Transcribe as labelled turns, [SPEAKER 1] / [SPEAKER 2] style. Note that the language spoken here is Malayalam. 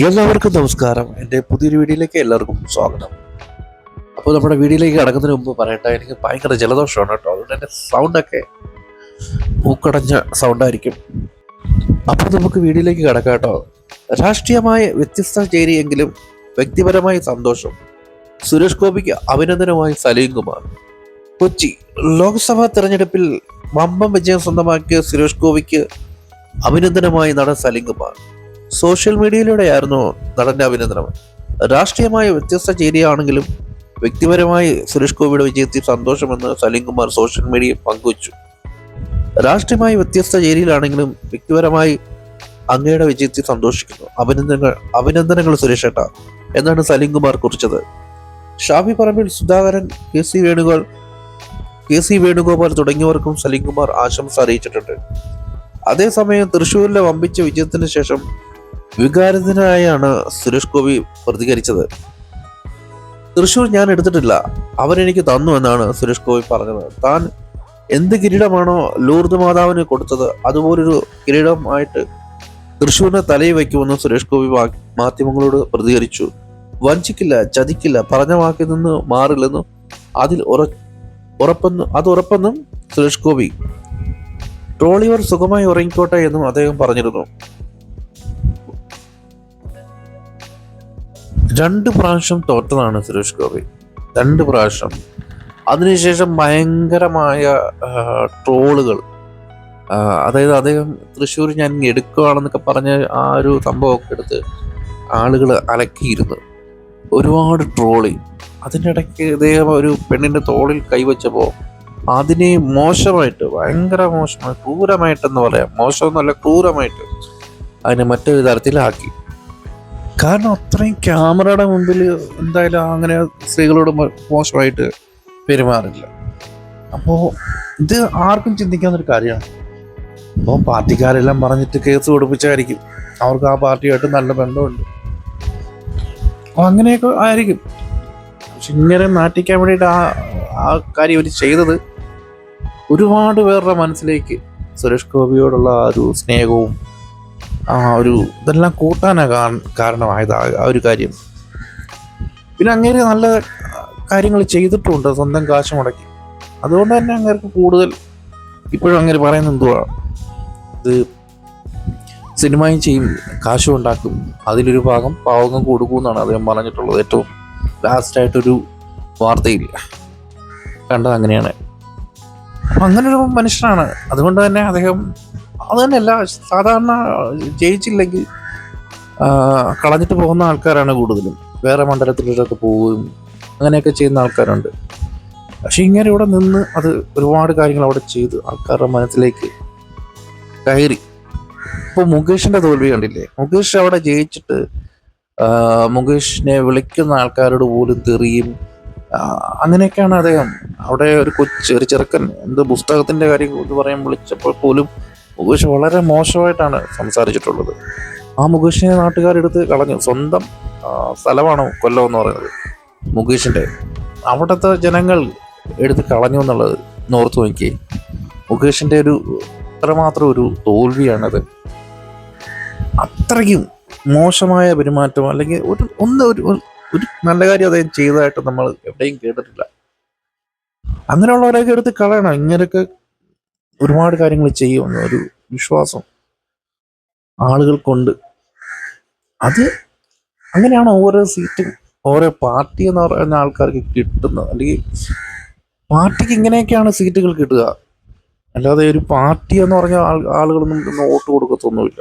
[SPEAKER 1] എല്ലാവർക്കും നമസ്കാരം. എന്റെ പുതിയൊരു വീഡിയോയിലേക്ക് എല്ലാവർക്കും സ്വാഗതം. അപ്പോൾ നമ്മുടെ വീഡിയോയിലേക്ക് കടക്കുന്നതിന് മുമ്പ് പറയട്ടെ എനിക്ക് ഭയങ്കര ജലദോഷമാണ് കേട്ടോ. അതുകൊണ്ട് എന്റെ സൗണ്ടൊക്കെ മൂക്കടഞ്ഞ സൗണ്ടായിരിക്കും അപ്പോൾ നമുക്ക് വീഡിയോയിലേക്ക് കിടക്കാം കേട്ടോ. രാഷ്ട്രീയമായ വ്യത്യസ്ത ചേരിയെങ്കിലും വ്യക്തിപരമായ സന്തോഷം സുരേഷ് ഗോപിക്ക് അഭിനന്ദനമായി സലീം കുമാർ കൊച്ചി ലോക്സഭാ തെരഞ്ഞെടുപ്പിൽ വമ്പം വിജയം സ്വന്തമാക്കിയ സുരേഷ് ഗോപിക്ക് അഭിനന്ദനമായി നടൻ സലീം കുമാർ സോഷ്യൽ മീഡിയയിലൂടെയായിരുന്നു നടന്റെ അഭിനന്ദനം. രാഷ്ട്രീയമായ വ്യത്യസ്ത ചേരിയാണെങ്കിലും വ്യക്തിപരമായി സുരേഷ് ഗോപിയുടെ വിജയത്തിൽ സന്തോഷമെന്ന് സലീം കുമാർ സോഷ്യൽ മീഡിയയിൽ പങ്കുവച്ചു. രാഷ്ട്രീയമായി വ്യത്യസ്ത ചേരിയിലാണെങ്കിലും വ്യക്തിപരമായി അങ്ങയുടെ വിജയത്തിൽ സന്തോഷിക്കുന്നു. അഭിനന്ദനങ്ങൾ അഭിനന്ദനങ്ങൾ സുരേഷ് ഏട്ട എന്നാണ് സലീം കുമാർ കുറിച്ചത്. Shafi Parambil Sudhakaran K C Venugopal K C Venugopal തുടങ്ങിയവർക്കും Saleem Kumar ആശംസ അറിയിച്ചിട്ടുണ്ട്. അതേസമയം തൃശ്ശൂരിലെ വമ്പിച്ച വിജയത്തിന് ശേഷം വികാരത്തിനായാണ് സുരേഷ് ഗോപി പ്രതികരിച്ചത്. തൃശ്ശൂർ ഞാൻ എടുത്തിട്ടില്ല. അവരെനിക്ക് തന്നു എന്നാണ് സുരേഷ് ഗോപി പറഞ്ഞത്. താൻ എന്ത് കിരീടമാണോ ലൂർദ് മാതാവിന് കൊടുത്തത് അതുപോലൊരു കിരീടമായിട്ട് തൃശ്ശൂരിനെ തലയിൽ വയ്ക്കുമെന്ന് സുരേഷ് ഗോപി മാധ്യമങ്ങളോട് പ്രതികരിച്ചു. വഞ്ചിക്കില്ല ചതിക്കില്ല പറഞ്ഞ വാക്കിൽ നിന്ന് മാറില്ലെന്നും അതിൽ ഉറ ഉറപ്പെന്നും അത് ഉറപ്പെന്നും സുരേഷ് ഗോപി. ട്രോളിവർ സുഖമായി ഉറങ്ങിക്കോട്ടെ എന്നും അദ്ദേഹം പറഞ്ഞിരുന്നു. രണ്ട് പ്രാവശ്യം തോറ്റതാണ് സുരേഷ് ഗോപി. രണ്ട് പ്രാവശ്യം. അതിനുശേഷം ഭയങ്കരമായ ട്രോളുകൾ. അതായത് അദ്ദേഹം തൃശ്ശൂർ ഞാൻ എടുക്കുകയാണെന്നൊക്കെ പറഞ്ഞ ആ ഒരു സംഭവമൊക്കെ എടുത്ത് ആളുകൾ അലക്കിയിരുന്നു. ഒരുപാട് ട്രോളി അതിന്റെ ഇടയ്ക്ക് ഇദ്ദേഹം ഒരു പെണ്ണിന്റെ തോളിൽ കൈവച്ചപ്പോൾ അതിനെ മോശമായിട്ട് ഭയങ്കര മോശമായി ക്രൂരമായിട്ടെന്ന് പറയാം. മോശമെന്നല്ല ക്രൂരമായിട്ട് അതിനെ മറ്റൊരു തരത്തിലാക്കി. കാരണം അത്രയും ക്യാമറയുടെ മുമ്പിൽ എന്തായാലും അങ്ങനെ സ്ത്രീകളോട് മോശമായിട്ട് പെരുമാറില്ല. അപ്പോൾ ഇത് ആർക്കും ചിന്തിക്കാവുന്നൊരു കാര്യമാണ്. അപ്പോൾ പാർട്ടിക്കാരെല്ലാം പറഞ്ഞിട്ട് കേസ് കൊടുപ്പിച്ചായിരിക്കും. അവർക്ക് ആ പാർട്ടിയായിട്ട് നല്ല ബന്ധമുണ്ട്. അപ്പോൾ അങ്ങനെയൊക്കെ ആയിരിക്കും. പക്ഷെ ഇങ്ങനെ നാട്ടിക്കാൻ വേണ്ടിയിട്ട് ആ ആ കാര്യം അവർ ചെയ്തത് ഒരുപാട് പേരുടെ മനസ്സിലേക്ക് സുരേഷ് ഗോപിയോടുള്ള ആ ഒരു സ്നേഹവും ആ ഒരു ഇതെല്ലാം കൂട്ടാനാ കാ- കാരണമായത് ആ ഒരു കാര്യം. പിന്നെ അങ്ങേര് നല്ല കാര്യങ്ങൾ ചെയ്തിട്ടുണ്ട് സ്വന്തം കാശ് മുടക്കി. അതുകൊണ്ട് തന്നെ അങ്ങേർക്ക് കൂടുതൽ ഇപ്പോഴും അങ്ങനെ പറയുന്ന എന്തുവാണ് ഇത് സിനിമയും ചെയ്യും കാശും ഉണ്ടാക്കും അതിലൊരു ഭാഗം പാവകം കൊടുക്കും എന്നാണ് അദ്ദേഹം പറഞ്ഞിട്ടുള്ളത്. ഏറ്റവും ലാസ്റ്റായിട്ടൊരു വാർത്തയിൽ കണ്ടത് അങ്ങനെയാണ് അപ്പം അങ്ങനെ ഒരു മനുഷ്യനാണ്. അതുകൊണ്ട് തന്നെ അദ്ദേഹം അത് തന്നെയല്ല സാധാരണ ജയിച്ചില്ലെങ്കിൽ കളഞ്ഞിട്ട് പോകുന്ന ആൾക്കാരാണ് കൂടുതലും. വേറെ മണ്ഡലത്തിലൊക്കെ പോവുകയും അങ്ങനെയൊക്കെ ചെയ്യുന്ന ആൾക്കാരുണ്ട്. പക്ഷെ ഇങ്ങനെ ഇവിടെ നിന്ന് അത് ഒരുപാട് കാര്യങ്ങൾ അവിടെ ചെയ്ത് ആൾക്കാരുടെ മനസ്സിലേക്ക് കയറി. ഇപ്പോൾ മുകേഷിന്റെ തോൽവി കണ്ടില്ലേ? മുകേഷ് അവിടെ ജയിച്ചിട്ട് മുകേഷിനെ വിളിക്കുന്ന ആൾക്കാരോട് പോലും തെറിയും അങ്ങനെയൊക്കെയാണ് അദ്ദേഹം. അവിടെ ഒരു കൊച്ചു ഒരു ചെറുക്കൻ എന്ത് പുസ്തകത്തിന്റെ കാര്യം പറയാൻ വിളിച്ചപ്പോൾ പോലും മുകേഷ് വളരെ മോശമായിട്ടാണ് സംസാരിച്ചിട്ടുള്ളത്. ആ മുകേഷിനെ നാട്ടുകാരെടുത്ത് കളഞ്ഞു. സ്വന്തം സ്ഥലമാണ് കൊല്ലം എന്ന് പറയുന്നത്. മുകേഷിന്റെ അവിടുത്തെ ജനങ്ങൾ എടുത്ത് കളഞ്ഞു എന്നുള്ളത് നോർത്ത് നോക്കി മുകേഷിന്റെ ഒരു അത്രമാത്രം ഒരു തോൽവിയാണത്. അത്രയ്ക്കും മോശമായ പെരുമാറ്റം അല്ലെങ്കിൽ ഒരു ഒന്ന് ഒരു- ഒരു നല്ല കാര്യം അദ്ദേഹം ചെയ്തതായിട്ട് നമ്മൾ എവിടെയും കേട്ടിട്ടില്ല. അങ്ങനെയുള്ളവരെയൊക്കെ എടുത്ത് കളയണം. ഇങ്ങനെയൊക്കെ ഒരുപാട് കാര്യങ്ങൾ ചെയ്യുമെന്ന് ഒരു വിശ്വാസം ആളുകൾക്കുണ്ട് അത് അങ്ങനെയാണ് ഓരോ സീറ്റും ഓരോ പാർട്ടി എന്ന് പറയുന്ന ആൾക്കാർക്ക് കിട്ടുന്നത്. അല്ലെങ്കിൽ പാർട്ടിക്ക് ഇങ്ങനെയൊക്കെയാണ് സീറ്റുകൾ കിട്ടുക. അല്ലാതെ ഒരു പാർട്ടി എന്ന് പറഞ്ഞ ആൾ ആളുകളൊന്നും വോട്ട് കൊടുക്കത്തൊന്നുമില്ല.